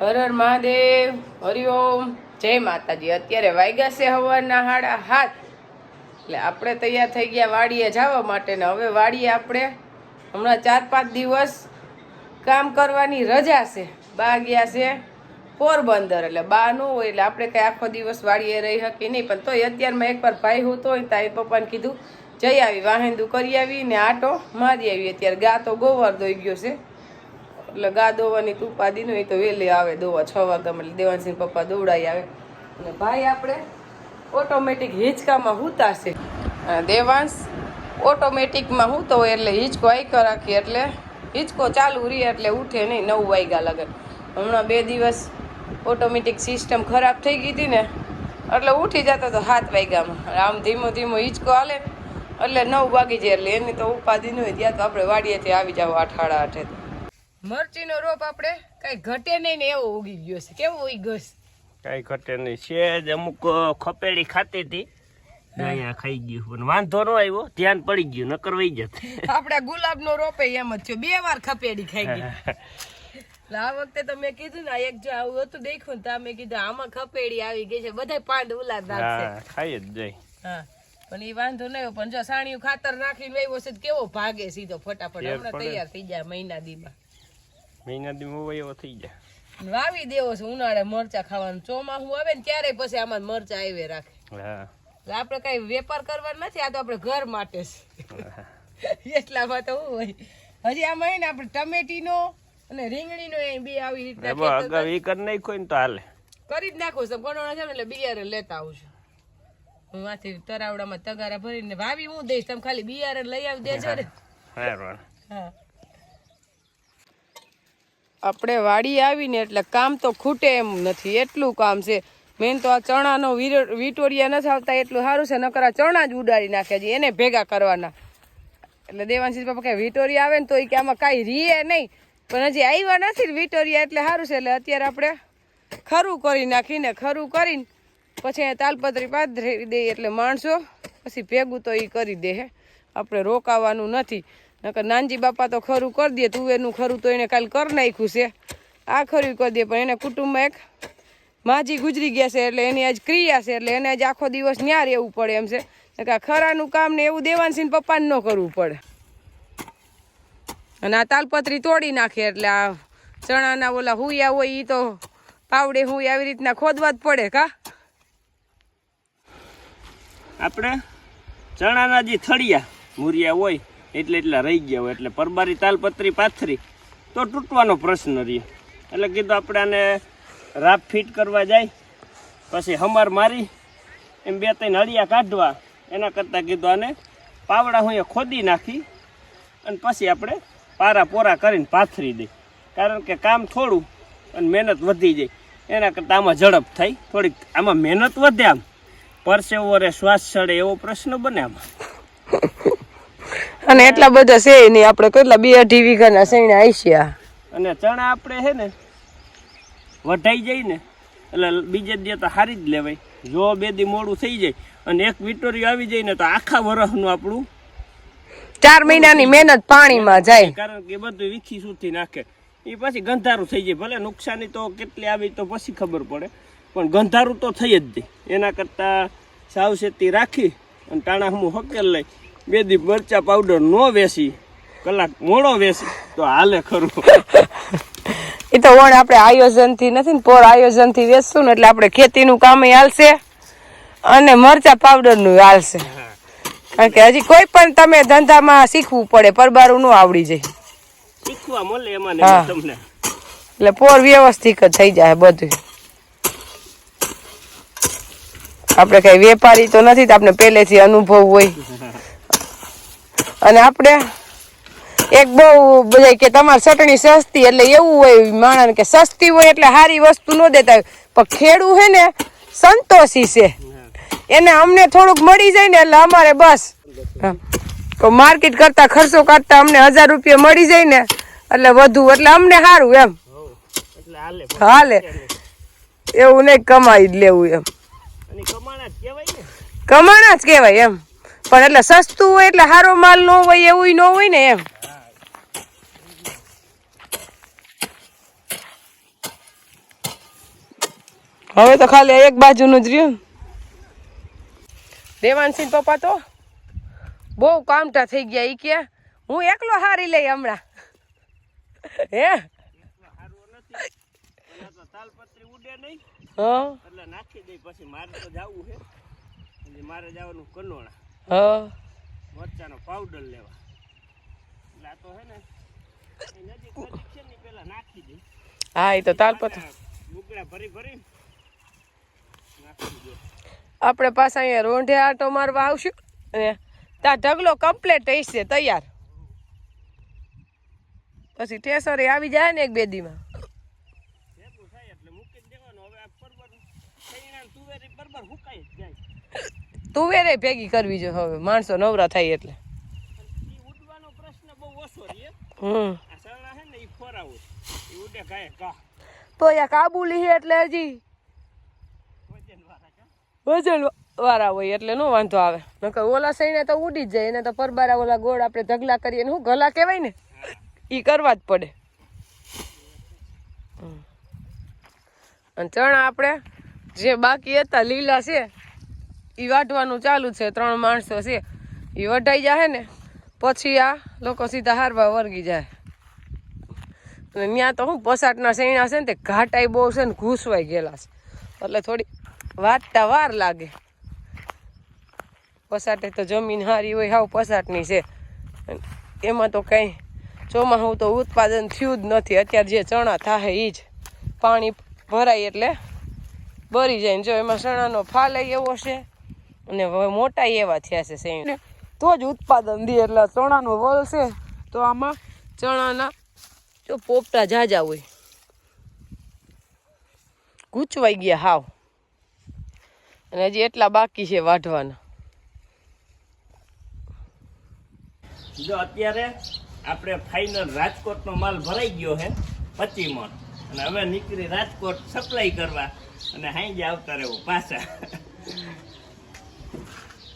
હર હર મહાદેવ હરિઓમ જય માતાજી. અત્યારે વાગ્યા છે હવારના હાડા હાથ એટલે આપણે તૈયાર થઈ ગયા વાડીએ જવા માટે ને હવે વાડીએ આપણે હમણાં ચાર પાંચ દિવસ કામ કરવાની રજા છે. બા ગયા છે પોરબંદર. એટલે બા ન હોય એટલે આપણે કઈ આખો દિવસ વાડીએ રહી શકીએ નહીં. પણ તોય અત્યારમાં એકવાર ભાઈ હું તો તારી પપ્પાને કીધું, જઈ આવી, વાહેંદુ કરી આવી ને આટો મારી આવી. અત્યારે ગા તો ગોવાર દોઈ ગયો છે. એટલે ગા દોવાની તું ઉપાધિ હોય તો વહેલી આવે દોવા છ વાગ્યામાં એટલે દેવાનસિંહ પપ્પા દોડાઈ આવે. અને ભાઈ આપણે ઓટોમેટિક હિંચકામાં હુતા છે અને દેવાંશ ઓટોમેટિકમાં હુતો હોય એટલે હિંચકો આઈકો રાખી એટલે હિંચકો ચાલુ રહે એટલે ઉઠે નહીં, નવ વાગ્યા લગન હમણાં બે દિવસ ઓટોમેટિક સિસ્ટમ ખરાબ થઈ ગઈ હતી ને, એટલે ઉઠી જતો તો સાત વાગ્યામાં આમ ધીમો ધીમો હિંચકો હાલે એટલે નવ વાગી જાય એટલે એની તો ઉપાધિ ન હોય, ત્યાં તો આપણે વાડીએથી આવી જાવ આઠ સાડા આઠે મરચીનો રોપ આપણે કઈ ઘટે નહીં ને એવો ઉગી ગયો છે. કેવો ઉગી ગયો છે? કઈ ઘટે નહીં. છે અમુક ખપેડી ખાતી હતી. અહીંયા ખાઈ ગયું પણ વાંધો ન આવ્યો. ધ્યાન પડી ગયું નકર વહી જત. આપણે ગુલાબનો રોપે એમ જ થયો. બે વાર ખપેડી ખાઈ ગઈ. આ વખતે તો મેં કીધું ને એક જો આવું હતું દેખ્યું ને તો મેં કીધું આમાં ખપેડી આવી ગઈ છે. બધા પાંડ ઉલાદ નાખશે ખાઈ જ જાય. હા. પણ એ વાંધો નહીં પણ જો સાણિયું ખાતર નાખીને વાવ્યો છે કેવો ભાગે સીધો ફટાફટ. હમણાં તૈયાર થઈ જાય મહિના દીમાં. મહિના દી મોવાઈ એવો થઈ જાય. વાવી દેવો છે ઉનાળે મરચા ખાવાનું. ચોમાસું આવે ને ત્યારે પછી આમાં મરચા આવે રાખે. હા. આપણે કઈ વેપાર કરવાનો નથી આ તો આપણે ઘર માટે છે. એટલામાં તો હું હોય. હજી આમાં હે ને આપણે ટમેટીનો અને રીંગણીનો એ બે આવી ખેતર અગાઉ ઈ કરી નાખ્યો ને તો હાલે. કરી જ નાખું છું કોનો છે ને એટલે બિયારણ લેતા આવું છું. હું માથી તરાવડામાં તગારા ભરીને વાવી હું દઈશ તમે ખાલી બિયારણ લઈ આવી દેજો ને. હા. આપણે વાડી આવીને એટલે કામ તો ખૂટે એમ નથી. એટલું કામ છે. મેન તો આ ચણાનો વિટોરિયા નથી આવતા એટલું સારું છે, નકર આ ચણા જ ઉડાડી નાખે છે, એને ભેગા કરવાના. એટલે દેવાંશી પપ્પા કે વિટોરિયા આવે ને તો એ કે આમાં કાંઈ રીએ નહીં. પણ હજી આવ્યા નથી વિટોરિયા એટલે સારું છે, એટલે અત્યારે આપણે ખરું કરી નાખીને, ખરું કરીને પછી તાલપત્રી પાથરી દઈએ એટલે માણસો પછી ભેગું તો એ કરી દે આપણે રોકાવાનું નથી. નકર નાનજી બાપા તો ખરું કરી દે તુવેરનું ખરું તો એને કાલ કરી નાખ્યું છે. આ ખરું કરી દે, પણ એને કુટુંબમાં એક માજી ગુજરી ગયા છે એટલે એની આજ ક્રિયા છે, એટલે એને આજ આખો દિવસ ન્યા રહેવું પડે એમ છે. નકા ખરાનું કામ ને એવું દેવાનસિંહ પપ્પાને ન કરવું પડે. અને આ તાલપત્રી તોડી નાખે એટલે આ ચણાના ઓલા હુયા હોય એ તો પાવડે હુંય આવી રીતના ખોદવા જ પડે કા? આપણે ચણાના જે થળિયા મુરિયા હોય એટલે એટલા રહી ગયા હોય એટલે પરબારી તાલપત્રી પાથરી તો તૂટવાનો પ્રશ્ન રહે એટલે કીધું આપણે આને રાપ ફિટ કરવા જાય, પછી હમાર મારી, એમ બે ત્રણ હળિયા કાઢવા, એના કરતાં કીધું આને પાવડા હું ખોદી નાખી અને પછી આપણે પારા પોરા કરીને પાથરી દઈ. કારણ કે કામ થોડું અને મહેનત વધી જાય. એના કરતાં આમાં ઝડપ થાય. થોડીક આમાં મહેનત વધે આમ. પરસેવો રે, શ્વાસ ચડે એવો પ્રશ્ન બને આમાં. અને એટલા બધા છે નહીં. આપણે કેટલા બે અઢી વીઘાના સૈણા આઈશ્યા અને ચણા આપણે છે ને વઢાઈ જાય ને એટલે બીજે દે તો હારી જ લેવાય. જો બે દી મોડું થઈ જાય અને એક વિક્ટોરિયો આવી જાય ને તો આખા વરસનું આપણું ચાર મહિનાની મહેનત પાણીમાં જાય. કારણ કે બધું વીખી સૂથી નાખે. એ પછી ગંધારું થઈ જાય. ભલે નુકસાની તો કેટલી આવી તો પછી ખબર પડે. પણ ગંધારું તો થઈ જ જાય. એના કરતાં સાવચેતી રાખી અને ટાણા હું હકેલ લઈ. બે દી મરચા પાવડર નો વેસી કલાક મોડો વેસી તો હાલે ખરું. એ તો વણ આપણે આયોજનથી નથી ને પોર આયોજનથી વેચશું ને એટલે આપણે ખેતીનું કામ હાલશે અને મરચા પાવડરનું હાલશે. કારણ કે હજી કોઈ પણ તમે ધંધામાં શીખવું પડે પરબારું નું આવડી જાય. શીખવા મળે એમાં તમને. એટલે પોર વ્યવસ્થિત જ થઈ જાય બધું આપણે કઈ વેપારી તો નથી તો આપણે પહેલેથી અનુભવ હોય. અને આપણે એક બહુ બધા કે તમારે ચટણી સસ્તી એટલે એવું હોય માણસ કે સસ્તી હોય એટલે સારી વસ્તુ ન દેતા. પણ ખેડૂ હે ને સંતોષી છે. એને અમને થોડુંક મળી જાય ને એટલે અમારે બસ. તો માર્કેટ કરતા ખર્ચો કાઢતા અમને હજાર રૂપિયા મળી જાય ને એટલે વધુ એટલે અમને સારું એમ. એટલે હાલે. એવું નહીં કમાઈ જ લેવું એમ. કમાણા જ કહેવાય એમ. પણ એટલે સસ્તું હોય એટલે સારો માલ ન હોય એવું ન હોય ને એમ. હવે તો ખાલી એક બાજુનું જ રહ્યું દેવાનસિંહ પપ્પા તો બહુ કામટા થઈ ગયા ઈ કે હું એકલો હારી લઈ હમણાં. હે? પેલા તો તાલપત્રી ઉડે નહીં હા. એટલે નાખી દઈ પછી મારે તો જવું છે. એટલે મારે જવાનું કનોણા હા. મરચાનો પાવડર લેવા. એટલે આ તો હે ને નજીક નજીક છે ને પેલા નાખી દઈ હા એ તો તાલપત્ર મુકડા ભરી ભરી નાખી દે. આપણે પાછા અહીંયા રોંઢે આટો મારવા આવશું અને ત્યાં ઢગલો કમ્પ્લેટ હશે તૈયાર. પછી ટેસરે આવી જાય ને એક બે દીમાં ભેગું થાય એટલે મૂકી જ દેવાનું હવે આ પરબર શેણા ને તુવેરી જ ભેગી કરવી જોઈએ હવે માણસો નવરા થાય એટલે. એ એ તો યા કાબુલી છે એટલે હજી. વજન વાળા વાળા હોય એટલે નો વાંધો આવે. નકર ઓલા સઈને તો ઉડી જ જાય એને તો પરબારા ઓલા ગોળ આપણે ઢગલા કરીએ ને શું ગલા કહેવાય ને? ઈ કરવા જ પડે. અને ચણા આપણે જે બાકી હતા લીલા છે એ વાઢવાનું ચાલુ છે, ત્રણ માણસો છે. એ વઢાઈ જાય ને, પછી આ લોકો સીધા હારવા વર્ગી જાય. અને ત્યાં તો હું પસાટના સૈણા છે ને તે ઘાટાઈ બહુ છે ને ઘૂસવાઈ ગયેલા છે. એટલે થોડી વાતતા વાર લાગે. પસાટે તો જમીન હારી હોય, હાવ પસાટની છે. એમાં તો કંઈ ચોમાસું તો ઉત્પાદન થયું જ નથી. અત્યારે જે ચણા થાય એ જ. પાણી ભરાય એટલે ભરી જાય જો એમાં ચણાનો ફાલે એવો છે અને હવે મોટા એવા થયા છે શેણ તો જ ઉત્પાદન દે એટલે ચણાનો વલ છે. તો આમાં ચણાના જો પોપટા જાજા હોય. ગૂંચવાઈ ગયા હાવ. અને હજી એટલા બાકી છે વાઢવાના. જો અત્યારે આપણે ફાઇનલ રાજકોટનો માલ ભરાઈ ગયો છે પચી મણ. અને હવે નીકળી રાજકોટ સપ્લાય કરવા. અને હાઈ આવતા રહેવું પાછા.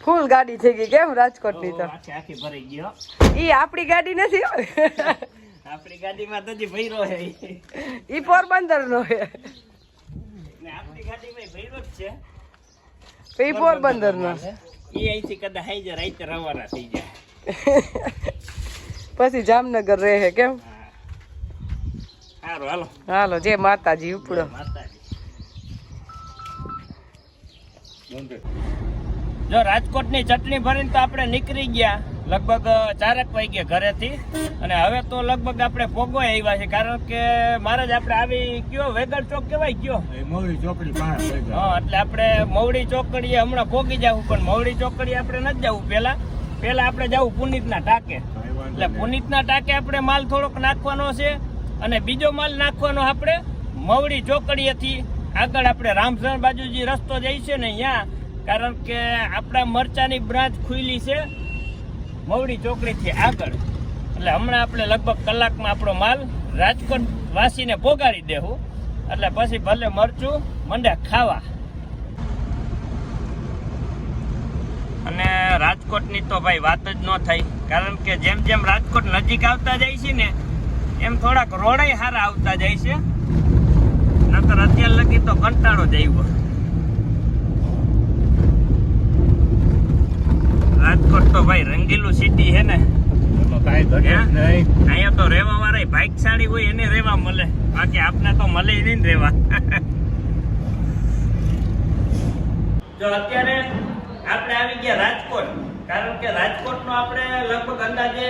ફૂલ ગાડી થઈ ગઈ કેમ રાજકોટની તો? આખી ભરાઈ ગયો ઈ આપણી ગાડી નથી. આપણી ગાડીમાં તો ભૈરો છે ઈ. પોરબંદર નો છે. ને આપણી ગાડીમાં ભૈરો જ છે. ઈ પોરબંદર નો એ અહીંથી કદાચ હાઈ જાય રાઈતે રવાના થઈ જાય. પછી જામનગર રહે કેમ? સારું હાલો. હાલો જય માતાજી ઉપડો. માતાજી. જો રાજકોટની ચટણી ભરીને તો આપણે નીકળી ગયા લગભગ ચારેક વાગ્યા ઘરેથી. અને હવે તો લગભગ આપણે પોગો આવ્યા છે કારણ કે મારે જ આપણે આવી કયો વેગર ચોક કહેવાય કયો? મવડી ચોકડી હા એટલે આપણે મવડી ચોકડીએ હમણાં પોગી જવું પણ મવડી ચોકડીએ આપણે નથી જવું પહેલા. પહેલા આપણે જવું પુનિતના ટાંકે. એટલે પુનિતના ટાંકે આપણે માલ થોડોક નાખવાનો છે અને બીજો માલ નાખવાનો આપણે મવડી ચોકડીએથી. આગળ આપણે રામસર બાજુ જે રસ્તો જાય છે ને અહીંયા, કારણ કે આપણા મરચાની બ્રાન્ચ ખુલી છે મવડી ચોકડીથી આગળ. એટલે હમણાં આપણે લગભગ કલાકમાં આપણો માલ રાજકોટ વાસીને પોગાડી દેવું એટલે પછી ભલે મરચું, મંડે ખાવા. અને રાજકોટની તો ભાઈ વાત જ ન થઈ, કારણ કે જેમ જેમ રાજકોટ નજીક આવતા જાય છે ને, એમ થોડાક રોડાઈ સારા આવતા જાય છે. નકર અત્યાર લગી તો કંટાળો જ આવ્યો. રાજકોટ તો ભાઈ રંગીલું સિટી હે? ને અહીંયા તો રહેવા વાળા ભાગશાળી હોય એને રહેવા મળે. બાકી આપને તો મળે નહીં ને રહેવા. જો અત્યારે આપણે આવી ગયા રાજકોટ. કારણ કે રાજકોટનો આપણે લગભગ અંદાજે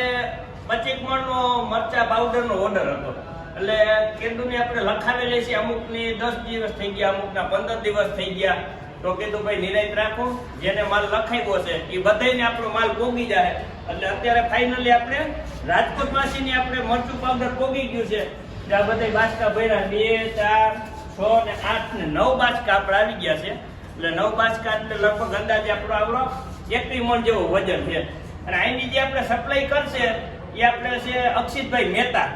પચીસ મણનો મરચા પાવડરનો ઓર્ડર હતો. એટલે કેદુની આપણે લખાવેલી છે, અમુકની દસ દિવસ થઈ ગયા, અમુકના પંદર દિવસ થઈ ગયા. તો કીધું, ભાઈ, નિરાયત રાખો, જેને માલ લખાવ્યો છે એ બધાને આપણો માલ પોગી જાય એટલે અત્યારે ફાઇનલી આપણે રાજકોટ માસીની આપણે મરચું પાવડર પોગી ગયું છે. ત્યાં બધા બાચકા ભર્યા. બે, ચાર, છ ને આઠ ને નવ બાચકા આપણે આવી ગયા છે. એટલે નવ બાચકા એટલે લગભગ અંદાજે આપણો આવડો એકવી મણ જેવો વજન છે. અને અહીંની જે આપણે સપ્લાય કરશે એ આપણે છે અક્ષિતભાઈ મહેતા.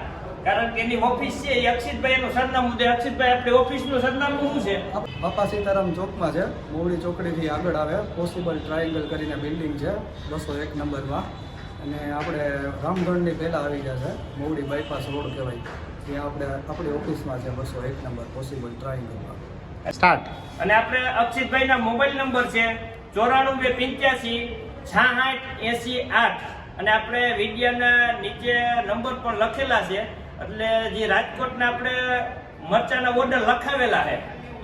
કારણ કે એની ઓફિસ છે એ અક્ષિતભાઈ એનું સરનામું છે. અક્ષિતભાઈ આપણી ઓફિસનું સરનામું શું છે? બાપા સીતારામ ચોકમાં છે. મોવડી ચોકડીથી આગળ આવે. પોસિબલ ટ્રાયેંગલ કરીને બિલ્ડિંગ છે. બસો એક નંબરમાં. અને આપણે રામગઢની પહેલાં આવી ગયા છે. મોવડી બાયપાસ રોડ કહેવાય. ત્યાં આપણે આપણી ઓફિસમાં છે બસો એક નંબર. પોસિબલ ટ્રાયેંગલમાં સ્ટાર્ટ અને આપણે અક્ષિતભાઈના મોબાઈલ નંબર છે ચોરાણું બે પંચ્યાસી છાહાઠ એસી આઠ. અને આપણે વિડીયાના નીચે નંબર પણ લખેલા છે. એટલે જે રાજકોટના આપણે મરચાના ઓર્ડર લખાવેલા છે,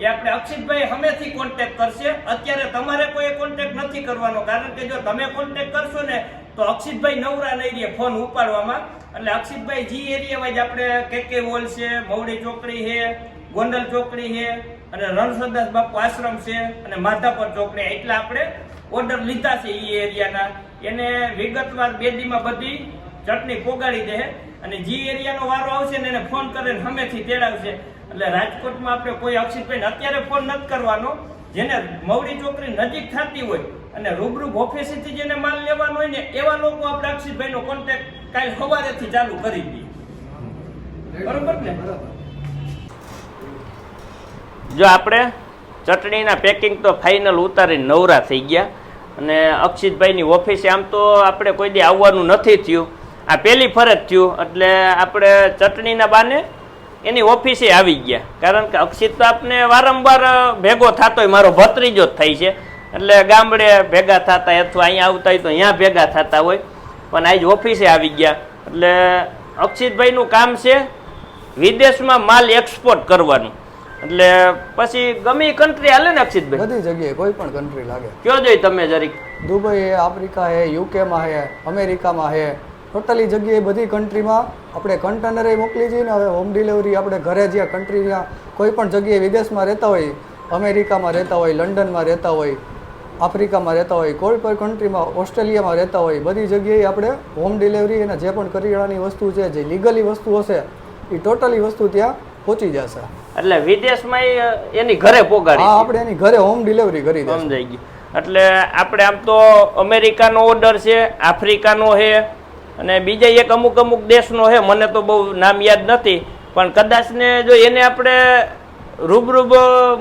એ આપણે અક્ષિતભાઈ હમેથી કોન્ટેક્ટ કરશે. અત્યારે તમારે કોઈ કોન્ટેક્ટ નથી કરવાનો, કારણ કે જો તમે કોન્ટેક્ટ કરશો ને, તો અક્ષિતભાઈ નવરા નહીં રહે ફોન ઉપાડવામાં. એટલે અક્ષિતભાઈ જી એરિયા વાઇઝ આપણે કે હોલ છે, મવડી ચોકડી છે, ગોંડલ ચોકડી છે, અને રણછોડદાસ બાપુ આશ્રમ છે, અને માધાપર ચોકડી. એટલા આપણે ઓર્ડર લીધા છે એ એરિયાના એને વિગતવાર બે દીમાં બધી ચટણી પોગાડી દે. અને જે એરિયાનો વારો આવશે ને એને ફોન કરીને હમેથી તેડાવશે. એટલે રાજકોટમાં આપણે કોઈ અક્ષિતભાઈને અત્યારે ફોન નથી કરવાનો. જેને મવડી ચોકરી નજીક થતી હોય અને રૂબરૂ ઓફિસેથી જેને માલ લેવાનો હોય ને એવા લોકો આપણે અક્ષિતભાઈનો કોન્ટેક્ટ કાલ સવારેથી ચાલુ કરી દઈએ. બરોબર ને? જો આપણે ચટણીના પેકિંગ તો ફાઇનલ ઉતારીને નવરા થઈ ગયા. અને અક્ષિતભાઈની ઓફિસે આમ તો આપણે કોઈ દી આવવાનું નથી થયું. આ પહેલી ફરજ થયું એટલે આપણે ચટણીના બાને એની ઓફિસે આવી ગયા. કારણ કે અક્ષિત તો આપણે વારંવાર ભેગો થતો મારો ભત્રીજો જ થાય છે. એટલે ગામડે ભેગા થતા અથવા અહીંયા આવતા હોય તો અહીંયા ભેગા થતા હોય. પણ આજ ઓફિસે આવી ગયા. એટલે અક્ષિતભાઈનું કામ છે વિદેશમાં માલ એક્સપોર્ટ કરવાનું. એટલે પછી ગમે કન્ટ્રી હાલે ને અક્ષિતભાઈ? બધી જગ્યાએ કોઈ પણ કન્ટ્રી લાગે. કયો જોઈ તમે જરીક? દુબઈ હે આફ્રિકા હે યુકેમાં હે અમેરિકામાં હે ટોટલી જગ્યાએ બધી કન્ટ્રીમાં આપણે કન્ટેનરે મોકલી છીએ ને હવે હોમ ડિલિવરી આપણે ઘરે જ્યાં કન્ટ્રીના કોઈ પણ જગ્યાએ વિદેશમાં રહેતા હોય અમેરિકામાં રહેતા હોય લંડનમાં રહેતા હોય આફ્રિકામાં રહેતા હોય કોઈ પણ કન્ટ્રીમાં ઓસ્ટ્રેલિયામાં રહેતા હોય બધી જગ્યાએ આપણે હોમ ડિલિવરી અને જે પણ કરિયાણાની વસ્તુ છે જે લીગલી વસ્તુ હશે એ ટોટલી વસ્તુ ત્યાં પહોંચી જશે. એટલે વિદેશમાં એની ઘરે પોગાડી હા આપણે એની ઘરે હોમ ડિલિવરી કરી સમજાઈ ગઈ એટલે આપણે આમ તો અમેરિકાનો ઓર્ડર છે આફ્રિકાનો છે અને બીજા એક અમુક અમુક દેશનો છે મને તો બહુ નામ યાદ નથી, પણ કદાચ ને જો એને આપણે રૂબરૂબ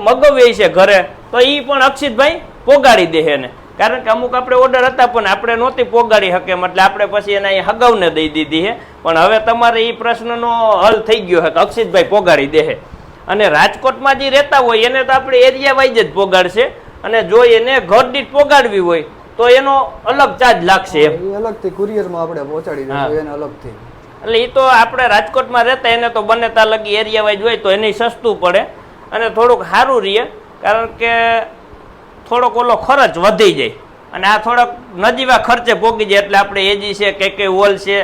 મગવીએ છે ઘરે, તો એ પણ અક્ષિતભાઈ પોગાડી દે એને. કારણ કે અમુક આપણે ઓર્ડર હતા, પણ આપણે નહોતી પોગાડી શકે એટલે આપણે પછી એને અહીં હગાવને દઈ દીધી છે પણ હવે તમારે એ પ્રશ્નનો હલ થઈ ગયો છે કે અક્ષિતભાઈ પોગાડી દે છે અને રાજકોટમાં જે રહેતા હોય, એને તો આપણે એરિયા વાઇઝ જ પોગાડશે. અને જો એને ઘર દીઠ પોગાડવી હોય તો એનો અલગ ચાર્જ લાગશે એમ. એ અલગથી કુરિયરમાં આપણે પહોંચાડી દઈશું એને અલગથી. એટલે એ તો આપણે રાજકોટમાં રહેતા એને તો બંને ત્યાં લગી એરિયા વાઇઝ હોય તો એને સસ્તું પડે અને થોડુંક સારું રહે કારણ કે થોડોક ઓલો ખર્ચ વધી જાય. અને આ થોડોક નજીવા ખર્ચે પોગી જાય એટલે આપણે એજી છે કે કે હોલ છે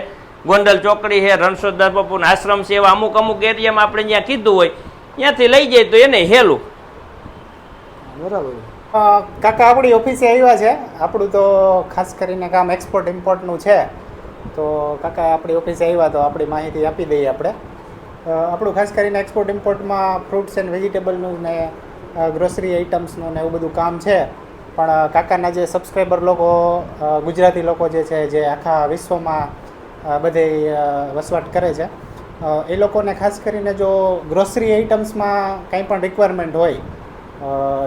ગોંડલ ચોકડી છે રણછોડદાસ બાપુનો આશ્રમ છે એવા અમુક અમુક એરિયામાં આપણે જ્યાં કીધું હોય ત્યાંથી લઈ જાય તો એને હેલું. બરાબર. કાકા આપણી ઓફિસે આવ્યા છે. આપણું તો ખાસ કરીને કામ એક્સપોર્ટ ઇમ્પોર્ટનું છે. તો કાકા આપણી ઓફિસે આવ્યા તો આપણી માહિતી આપી દઈએ આપણે. આપણું ખાસ કરીને એક્સપોર્ટ ઇમ્પોર્ટમાં ફ્રૂટ્સ એન્ડ વેજીટેબલનું ને ગ્રોસરી આઇટમ્સનું ને એવું બધું કામ છે. પણ કાકાના જે સબસ્ક્રાઈબર લોકો ગુજરાતી લોકો જે છે, જે આખા વિશ્વમાં બધે વસવાટ કરે છે એ લોકોને ખાસ કરીને જો ગ્રોસરી આઇટમ્સમાં કંઈ પણ રિક્વાયરમેન્ટ હોય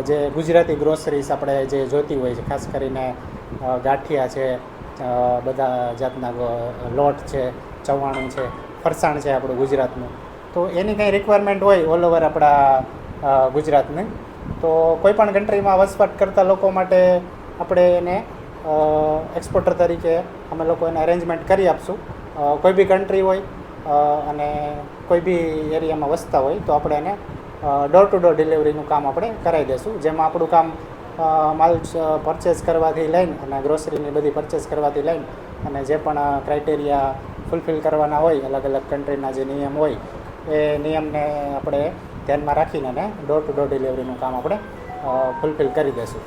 જે ગુજરાતી ગ્રોસરીસ આપણે જે જોતી હોય છે, ખાસ કરીને ગાંઠિયા છે બધા જાતના લોટ છે, ચવાણું છે, ફરસાણ છે આપણું ગુજરાતનું. તો એની કંઈ રિક્વાયરમેન્ટ હોય ઓલ ઓવર આપણા ગુજરાતની. તો કોઈ પણ કન્ટ્રીમાં વસવાટ કરતા લોકો માટે આપણે એને એક્સપોર્ટર તરીકે અમે લોકો એને અરેન્જમેન્ટ કરી આપશું. કોઈ બી કન્ટ્રી હોય અને કોઈ બી એરિયામાં વસતા હોય તો આપણે એને ડોર ટુ ડોર ડિલિવરીનું કામ આપણે કરાવી દઈશું જેમાં આપણું કામ માલ પરચેસ કરવાથી લઈને અને ગ્રોસરીની બધી પરચેસ કરવાથી લઈને અને જે પણ ક્રાઇટેરિયા ફૂલફિલ કરવાના હોય, અલગ અલગ કન્ટ્રીના જે નિયમ હોય, એ નિયમને આપણે ધ્યાનમાં રાખીને ડોર ટુ ડોર ડિલિવરીનું કામ આપણે ફૂલફિલ કરી દઈશું